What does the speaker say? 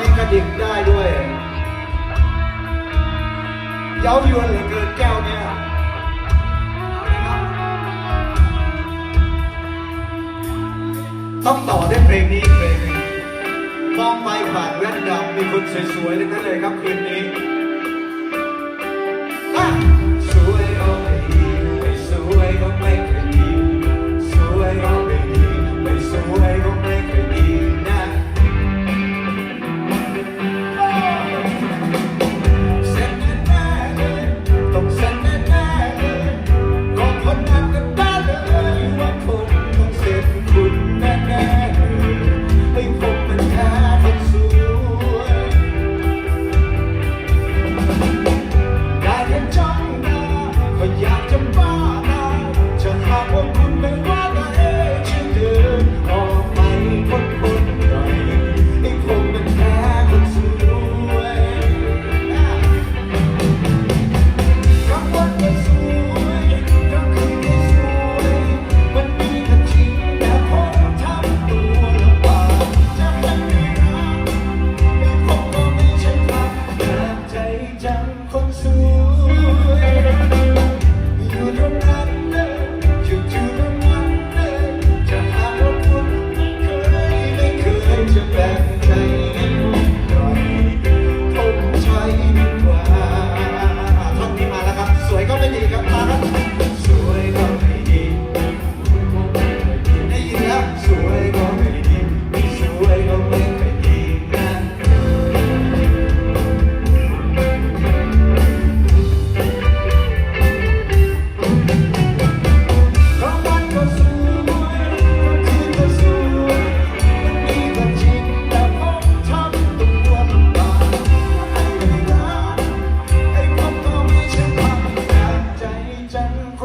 นี้กระดิกได้ด้วยเย้ายวนเหลือเกินแก้วเนี่ยต้องต่อด้วยเพลงนี้เพลงมองไม่ผ่านแว่นดำมีคนสวยๆทั้นั่นเลยครับคืนนี้